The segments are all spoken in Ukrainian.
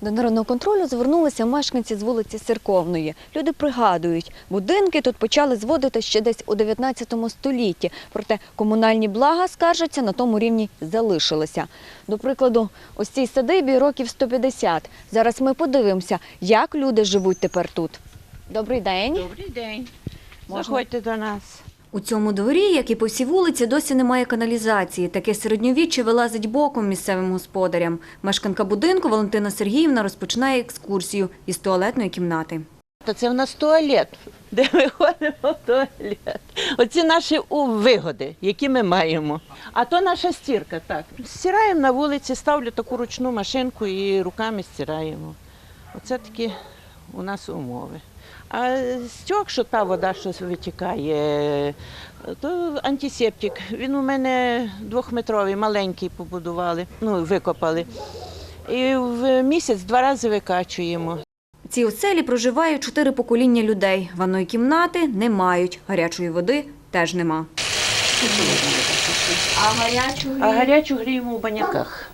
До народного контролю звернулися мешканці з вулиці Церковної. Люди пригадують, будинки тут почали зводити ще десь у 19 столітті. Проте комунальні блага, скаржаться, на тому рівні залишилися. До прикладу, ось цій садибі років 150. Зараз ми подивимося, як люди живуть тепер тут. Добрий день. Добрий день. Можна? Заходьте до нас. У цьому дворі, як і по всій вулиці, досі немає каналізації. Таке середньовіччя вилазить боком місцевим господарям. Мешканка будинку Валентина Сергіївна розпочинає екскурсію із туалетної кімнати. Це в нас туалет, де ми ходимо в туалет. Оці наші вигоди, які ми маємо. А то наша стірка, так. Стираємо на вулиці, ставлю таку ручну машинку і руками стираємо. Оце такі у нас умови. А стьок, що та вода, що витікає, то антисептик. Він у мене двохметровий, маленький побудували, ну, викопали. І в місяць два рази викачуємо. В цій оселі проживає чотири покоління людей. Ванної кімнати не мають, гарячої води теж нема. А гарячої? А гарячу гріємо в баняках.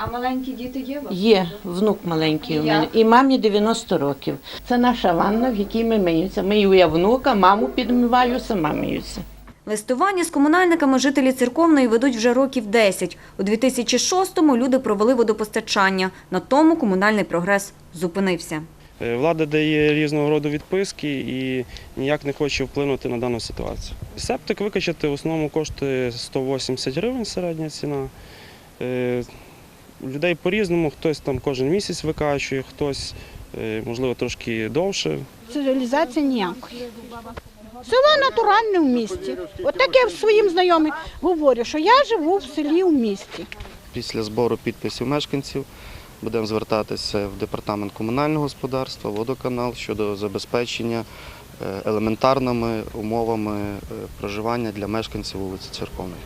А маленькі діти є? Є внук маленький у мене, і мамі 90 років. Це наша ванна, в якій ми миємося. Мию я внука, маму підмиваю, сама миюся. Листування з комунальниками жителі церковної ведуть вже років 10. У 2006-му люди провели водопостачання. На тому комунальний прогрес зупинився. Е, Влада дає різного роду відписки і ніяк не хоче вплинути на дану ситуацію. Септик викачати в основному коштує 180 гривень середня ціна. У Людей по-різному, хтось там кожен місяць викачує, хтось, е, можливо, трошки довше. Цивілізації ніякої. Село натуральне в місті. От так я своїм знайомим говорю, що я живу в селі в місті. Після збору підписів мешканців будемо звертатися в департамент комунального господарства, водоканал щодо забезпечення е, елементарними умовами е, проживання для мешканців вулиці Церковної.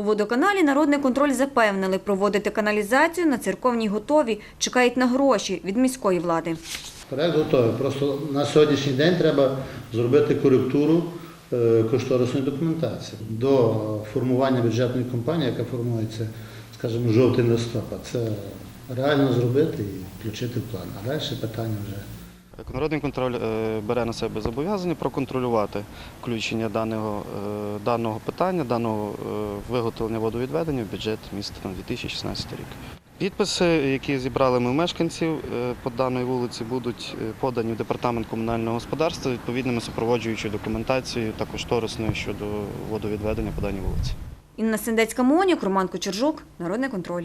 У водоканалі народний контроль запевнили, проводити каналізацію на церковній готові, чекають на гроші від міської влади. Проект готовий. Просто на сьогоднішній день треба зробити коректуру е, кошторисної документації до формування бюджетної компанії, яка формується, скажімо, жовтий листопад. Це реально зробити і включити в план. А далі питання вже. Народний контроль е, бере на себе зобов'язання проконтролювати включення даного, е, даного питання, даного е, виготовлення водовідведення в бюджет міста на 2016 рік. Підписи, які зібрали ми мешканців по даній вулиці, будуть подані в департамент комунального господарства відповідними супроводжуючою документацією та кошторисною щодо водовідведення по даній вулиці. Інна Сендецька Монюк, Роман Кочержук, Народний контроль.